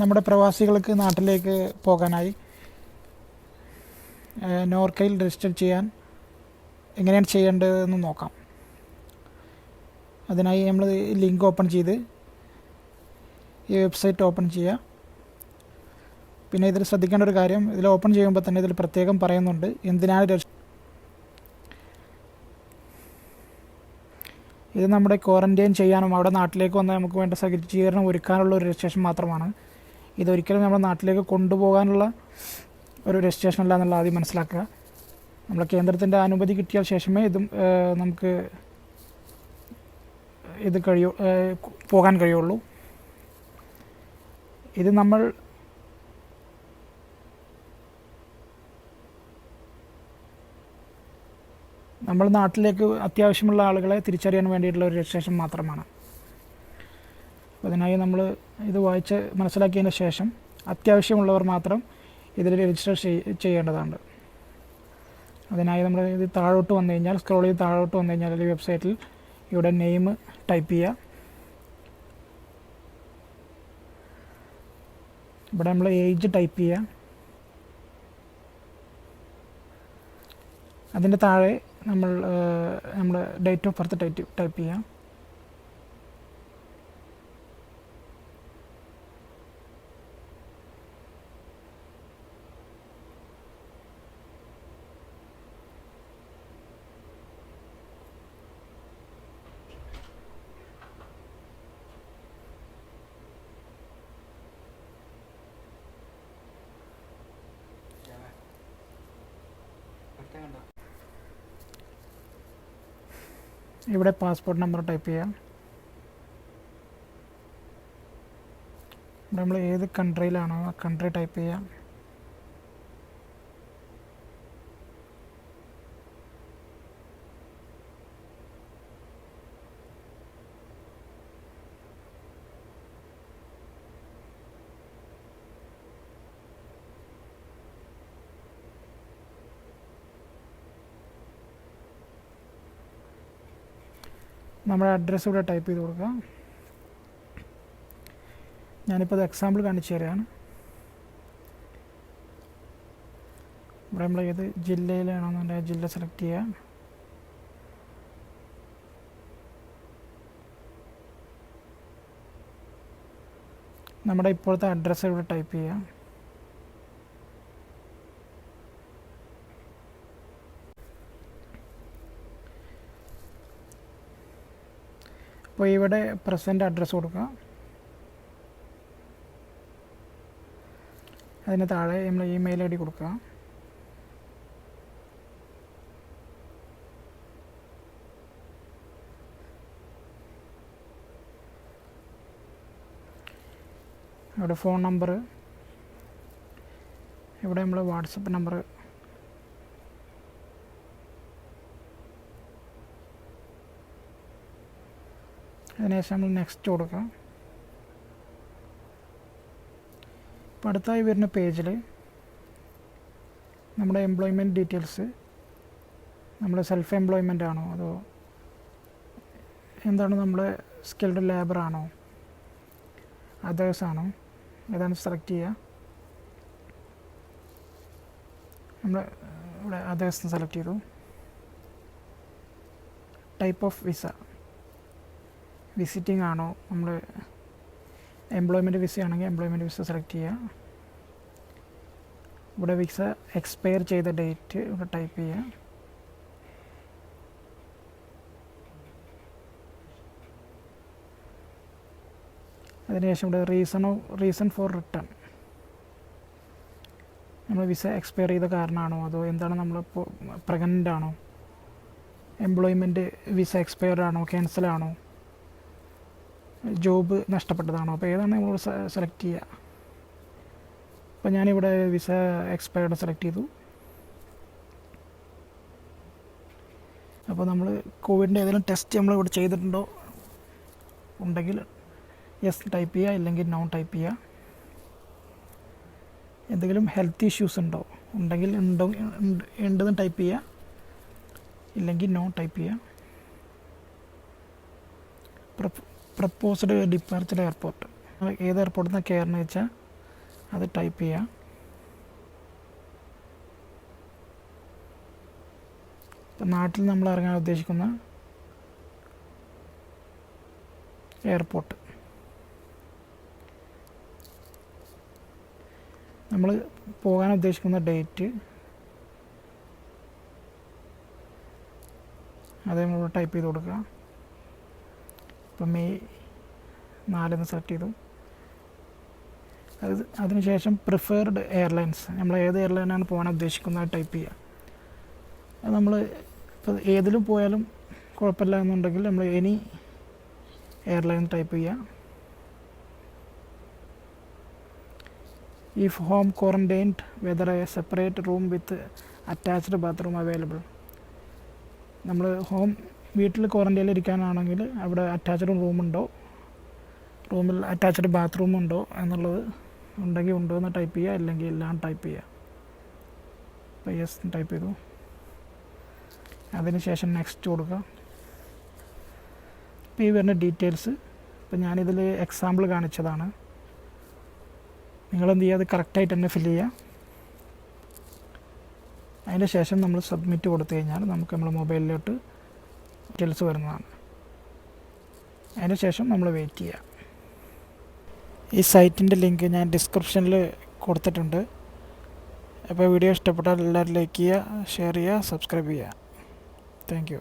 നമ്മുടെ പ്രവാസികൾക്ക് നാട്ടിലേക്ക് പോകാനായി നോർക്കയിൽ രജിസ്റ്റർ ചെയ്യാൻ എങ്ങനെയാണ് ചെയ്യേണ്ടതെന്ന് നോക്കാം. അതിനായി നമ്മൾ ലിങ്ക് ഓപ്പൺ ചെയ്ത് ഈ വെബ്സൈറ്റ് ഓപ്പൺ ചെയ്യുക. പിന്നെ ഇതിൽ ശ്രദ്ധിക്കേണ്ട ഒരു കാര്യം ഇതിൽ ഓപ്പൺ ചെയ്യുമ്പോൾ തന്നെ ഇതിൽ പ്രത്യേകം പറയുന്നുണ്ട് എന്തിനാണ് രജിസ്റ്റർ ഇത് നമ്മുടെ ക്വാറന്റൈൻ ചെയ്യാനും അവിടെ നാട്ടിലേക്ക് വന്നാൽ നമുക്ക് വേണ്ട സജ്ജീകരണം ഒരുക്കാനുള്ള ഒരു രജിസ്ട്രേഷൻ മാത്രമാണ്. ഇതൊരിക്കലും നമ്മുടെ നാട്ടിലേക്ക് കൊണ്ടുപോകാനുള്ള ഒരു രജിസ്ട്രേഷൻ അല്ല എന്നുള്ള ആദ്യം മനസ്സിലാക്കുക. നമ്മുടെ കേന്ദ്രത്തിന്റെ അനുമതി കിട്ടിയ ശേഷമേ ഇതും നമുക്ക് ഇത് കഴിയൂ പോകാൻ കഴിയുള്ളൂ. ഇത് നമ്മൾ നമ്മൾ നാട്ടിലേക്ക് അത്യാവശ്യമുള്ള ആളുകളെ തിരിച്ചറിയാൻ വേണ്ടിയിട്ടുള്ള ഒരു രജിസ്ട്രേഷൻ മാത്രമാണ്. അതിനായി നമ്മൾ ഇത് വായിച്ച് മനസ്സിലാക്കിയതിന് ശേഷം അത്യാവശ്യമുള്ളവർ മാത്രം ഇതിൽ രജിസ്റ്റർ ചെയ്യേണ്ടതാണ്. അതിനായി നമ്മൾ ഇത് താഴോട്ട് വന്നു കഴിഞ്ഞാൽ സ്ക്രോൾ ചെയ്ത് താഴോട്ട് വന്നു കഴിഞ്ഞാൽ ഈ വെബ്സൈറ്റിൽ ഇവിടെ നെയിം ടൈപ്പ് ചെയ്യുക. ഇവിടെ നമ്മൾ ഏജ് ടൈപ്പ് ചെയ്യുക. അതിന്റെ താഴെ നമ്മൾ നമ്മുടെ date of birth type type ചെയ്യാം ഇവിടെ പാസ്പോർട്ട് നമ്പർ ടൈപ്പ് ചെയ്യാം. നമ്മൾ ഏത് കൺട്രിയിലാണോ ആ കൺട്രി ടൈപ്പ് ചെയ്യാം. നമ്മുടെ അഡ്രസ്സ് ഇവിടെ ടൈപ്പ് ചെയ്ത് കൊടുക്കുക ഞാനിപ്പോൾ അത് എക്സാമ്പിൾ കാണിച്ചു തരാണ്. ഇവിടെ നമ്മൾ ഏത് ജില്ലയിലാണെന്നുണ്ടെങ്കിൽ ജില്ല സെലക്ട് ചെയ്യുക നമ്മുടെ ഇപ്പോഴത്തെ അഡ്രസ്സ് ഇവിടെ ടൈപ്പ് ചെയ്യുക അപ്പോൾ ഇവിടെ പ്രസന്റ് അഡ്രസ്സ് കൊടുക്കുക അതിന് താഴെ നമ്മൾ ഇമെയിൽ ഐ ഡി കൊടുക്കുക ഇവിടെ ഫോൺ നമ്പർ ഇവിടെ നമ്മൾ വാട്സപ്പ് നമ്പർ അതിനുശേഷം നമ്മൾ നെക്സ്റ്റ് കൊടുക്കാം. അപ്പോൾ അടുത്തായി വരുന്ന പേജിൽ നമ്മുടെ എംപ്ലോയ്മെന്റ് ഡീറ്റെയിൽസ് നമ്മൾ സെൽഫ് എംപ്ലോയ്മെന്റ് ആണോ? അതോ എന്താണ് നമ്മൾ സ്കിൽഡ് ലേബർ ആണോ? അതേഴ്സ് ആണോ? ഏതാണ് സെലക്ട് ചെയ്യുക? നമ്മൾ ഇവിടെ അതേഴ്സ് സെലക്ട് ചെയ്തു. ടൈപ്പ് ഓഫ് വിസ വിസിറ്റിംഗ് ആണോ നമ്മൾ എംപ്ലോയ്മെന്റ് വിസ ആണെങ്കിൽ എംപ്ലോയ്മെന്റ് വിസ സെലക്ട് ചെയ്യുക ഇവിടെ വിസ എക്സ്പയർ ചെയ്ത ഡേറ്റ് ഇവിടെ ടൈപ്പ് ചെയ്യുക അതിനുശേഷം ഇവിടെ റീസൺ റീസൺ ഫോർ റിട്ടേൺ നമ്മൾ വിസ എക്സ്പയർ ചെയ്ത കാരണമാണോ അതോ എന്താണ് നമ്മൾ പ്രഗ്നന്റ് ആണോ? എംപ്ലോയ്മെന്റ് വിസ എക്സ്പയർഡ് ആണോ? ക്യാൻസൽ ആണോ? ജോബ് നഷ്ടപ്പെട്ടതാണോ? അപ്പോൾ ഏതാണ് നമ്മൾ സെലക്ട് ചെയ്യുക? അപ്പോൾ ഞാനിവിടെ വിസ എക്സ്പയർഡ് സെലക്ട് ചെയ്തു. അപ്പോൾ നമ്മൾ കോവിഡിന്റെ ഏതെങ്കിലും ടെസ്റ്റ് നമ്മൾ ഇവിടെ ചെയ്തിട്ടുണ്ടോ? ഉണ്ടെങ്കിൽ യെസ് ടൈപ്പ് ചെയ്യുക ഇല്ലെങ്കിൽ നോൺ ടൈപ്പ് ചെയ്യുക. എന്തെങ്കിലും ഹെൽത്ത് ഇഷ്യൂസ് ഉണ്ടോ? ഉണ്ടെങ്കിൽ ഉണ്ടോ ഉണ്ടെന്ന് ടൈപ്പ് ചെയ്യുക. ഇല്ലെങ്കിൽ നോ ടൈപ്പ് ചെയ്യുക. Proposed departure airport. ഏത് എയർപോർട്ടിൽ നിന്ന് കയറണമെന്ന് വെച്ചാൽ അത് ടൈപ്പ് ചെയ്യാം. ഇപ്പം നാട്ടിൽ നമ്മൾ ഇറങ്ങാൻ ഉദ്ദേശിക്കുന്ന എയർപോർട്ട്. നമ്മൾ പോകാൻ ഉദ്ദേശിക്കുന്ന ഡേറ്റ് അതേ നമ്മൾ ടൈപ്പ് ചെയ്ത് കൊടുക്കുക. ഇപ്പം മെയ് നാലെന്ന് സെലക്ട് ചെയ്തു. അത് അതിനുശേഷം പ്രിഫേർഡ് എയർലൈൻസ് നമ്മൾ ഏത് എയർലൈനാണ് പോകാൻ ഉദ്ദേശിക്കുന്നത് ടൈപ്പ് ചെയ്യുക അത് നമ്മൾ ഇപ്പോൾ ഏതിലും പോയാലും കുഴപ്പമില്ല എന്നുണ്ടെങ്കിൽ നമ്മൾ എനി എയർലൈൻ ടൈപ്പ് ചെയ്യുക if home quarantined whether a separate room with attached bathroom available നമ്മൾ ഹോം വീട്ടിൽ ക്വാറന്റൈനിൽ ഇരിക്കാനാണെങ്കിൽ അവിടെ അറ്റാച്ച്ഡ് റൂമുണ്ടോ റൂമിൽ അറ്റാച്ച്ഡ് ബാത്റൂം ഉണ്ടോ എന്നുള്ളത് ഉണ്ടെങ്കിൽ ഉണ്ടോ എന്ന് ടൈപ്പ് ചെയ്യുക അല്ലെങ്കിൽ എല്ലാം ടൈപ്പ് ചെയ്യുക. അപ്പോൾ യെസ് ടൈപ്പ് ചെയ്തു. അതിനുശേഷം നെക്സ്റ്റ് കൊടുക്കുക. ഇപ്പോൾ ഈ വരുന്ന ഡീറ്റെയിൽസ് ഇപ്പോൾ ഞാനിതിൽ എക്സാമ്പിൾ കാണിച്ചതാണ്. നിങ്ങളെന്ത് ചെയ്യുക? അത് കറക്റ്റായിട്ട് തന്നെ ഫില്ല് ചെയ്യുക. അതിന് ശേഷം നമ്മൾ സബ്മിറ്റ് കൊടുത്തു കഴിഞ്ഞാൽ നമുക്ക് നമ്മുടെ മൊബൈലിലോട്ട് ഡീറ്റെയിൽസ് വരുന്നതാണ്. അതിനുശേഷം നമ്മൾ വെയിറ്റ് ചെയ്യുക ഈ സൈറ്റിന്റെ ലിങ്ക് ഞാൻ ഡിസ്ക്രിപ്ഷനിൽ കൊടുത്തിട്ടുണ്ട്. അപ്പോൾ വീഡിയോ ഇഷ്ടപ്പെട്ടാൽ എല്ലാവരും ലൈക്ക് ചെയ്യുക ഷെയർ ചെയ്യുക സബ്സ്ക്രൈബ് ചെയ്യുക. Thank you